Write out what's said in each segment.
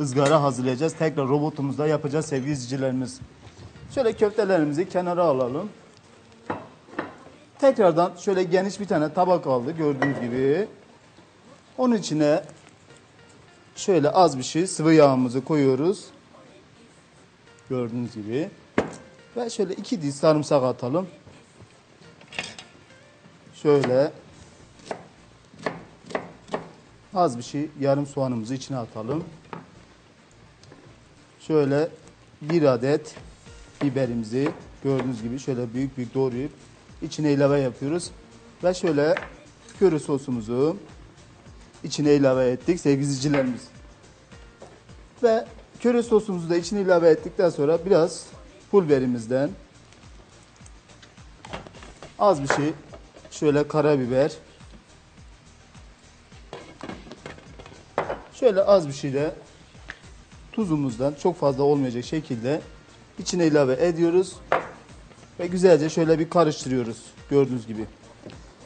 ızgara hazırlayacağız. Tekrar robotumuzda yapacağız sevgili izleyicilerimiz. Şöyle köftelerimizi kenara alalım. Tekrardan şöyle geniş bir tane tabak aldı gördüğünüz gibi. Onun içine şöyle az bir şey sıvı yağımızı koyuyoruz. Gördüğünüz gibi. Ve şöyle iki diş sarımsak atalım. Şöyle Az bir şey yarım soğanımızı içine atalım. Şöyle bir adet biberimizi gördüğünüz gibi şöyle büyük büyük doğrayıp içine ilave yapıyoruz. Ve şöyle köri sosumuzu içine ilave ettik sevgili izleyicilerimiz. Ve köri sosumuzu da içine ilave ettikten sonra biraz pul biberimizden az bir şey şöyle karabiber Şöyle az bir şey de tuzumuzdan çok fazla olmayacak şekilde içine ilave ediyoruz. Ve güzelce şöyle bir karıştırıyoruz gördüğünüz gibi.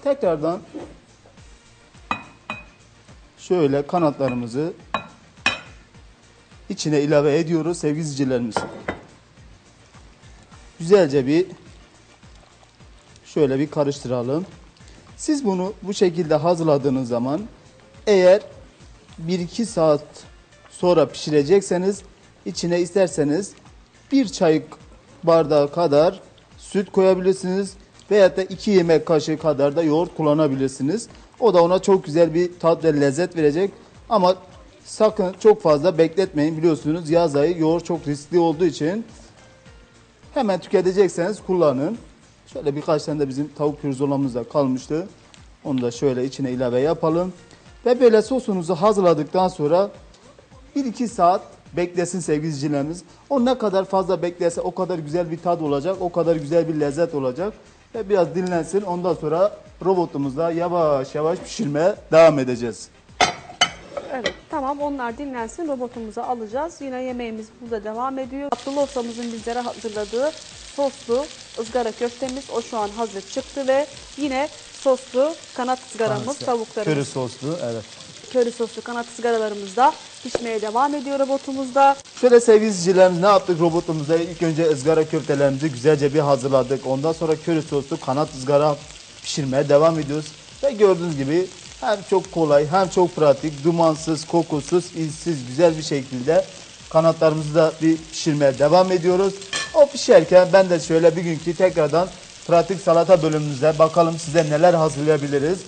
Tekrardan şöyle kanatlarımızı içine ilave ediyoruz sevgili izleyicilerimiz. Güzelce bir şöyle bir karıştıralım. Siz bunu bu şekilde hazırladığınız zaman eğer 1-2 saat sonra pişirecekseniz içine isterseniz bir çay bardağı kadar süt koyabilirsiniz veyahut da 2 yemek kaşığı kadar da yoğurt kullanabilirsiniz. O da ona çok güzel bir tat ve lezzet verecek. Ama sakın çok fazla bekletmeyin biliyorsunuz yaz ayı yoğurt çok riskli olduğu için hemen tüketecekseniz kullanın. Şöyle birkaç tane de bizim tavuk pirzolamız da kalmıştı. Onu da şöyle içine ilave yapalım. Ve böyle sosunuzu hazırladıktan sonra 1-2 saat beklesin sevgili izleyicilerimiz. O ne kadar fazla beklerse o kadar güzel bir tat olacak, o kadar güzel bir lezzet olacak. Ve biraz dinlensin ondan sonra robotumuzda yavaş yavaş pişirmeye devam edeceğiz. Evet tamam onlar dinlensin robotumuza alacağız. Yine yemeğimiz burada devam ediyor. Abdullah ustamızın bizlere hazırladığı soslu ızgara köftemiz o şu an hazır çıktı ve yine soslu kanat ızgaramız, tavuklarımız. Köri soslu evet. Köri soslu kanat ızgaralarımız da pişmeye devam ediyor robotumuzda. Şöyle sevgili izleyicilerimiz ne yaptık robotumuzda? İlk önce ızgara köftelerimizi güzelce bir hazırladık. Ondan sonra köri soslu kanat ızgara pişirmeye devam ediyoruz. Ve gördüğünüz gibi hem çok kolay hem çok pratik, dumansız, kokusuz, izsiz, güzel bir şekilde kanatlarımızı da bir pişirmeye devam ediyoruz. O pişerken ben de şöyle bir günkü tekrardan pratik salata bölümümüzde bakalım size neler hazırlayabiliriz.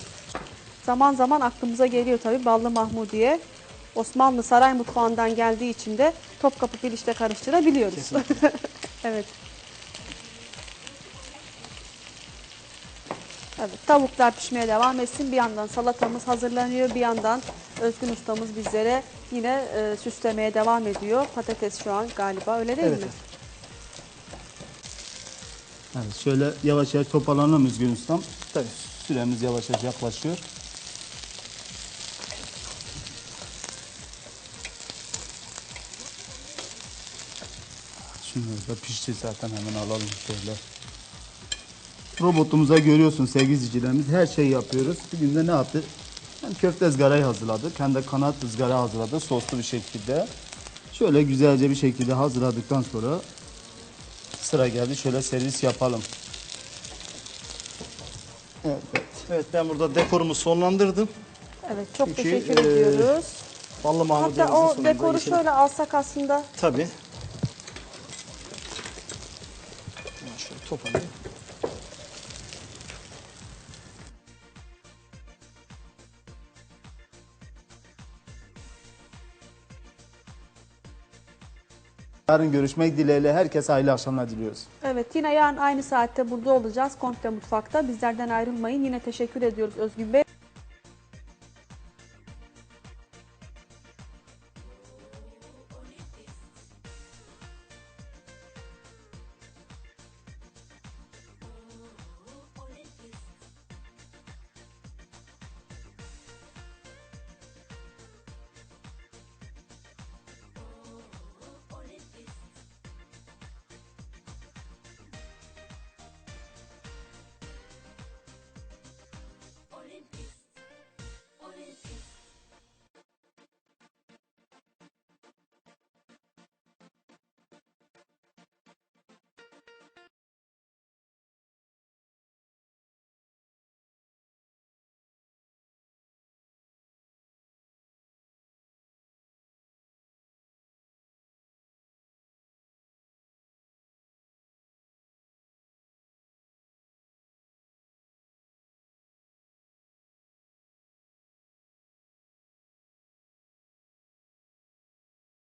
Zaman zaman aklımıza geliyor tabii ballı mahmudiye. Osmanlı saray mutfağından geldiği için de Topkapı Piliş'te karıştırabiliyoruz. evet. Evet, tavuklar pişmeye devam etsin. Bir yandan salatamız hazırlanıyor. Bir yandan Özgün ustamız bizlere yine e, süslemeye devam ediyor. Patates şu an galiba öyle değil Evet, mi? evet. Evet, şöyle yavaş yavaş toparlanalım Üzgün Ustam. Tabii süremiz yavaş yavaş yaklaşıyor. Şunları da pişti zaten hemen alalım şöyle. Robotumuza görüyorsun sevgili izleyicilerimiz her şeyi yapıyoruz. Bugün de ne yaptık? Hem köfte ızgarayı hazırladık hem de kanat ızgara hazırladık soslu bir şekilde. Şöyle güzelce bir şekilde hazırladıktan sonra sıra geldi. Şöyle servis yapalım. Evet. evet. Ben burada dekorumu sonlandırdım. Evet, çok Çünkü, teşekkür e, ediyoruz. Ballı Hatta o dekoru şöyle alsak aslında Tabii. Ben Şöyle toparlayayım. Yarın görüşmek dileğiyle herkese hayırlı akşamlar diliyoruz. Evet yine yarın aynı saatte burada olacağız Komple Mutfak'ta. Bizlerden ayrılmayın. Yine teşekkür ediyoruz Özgün Bey.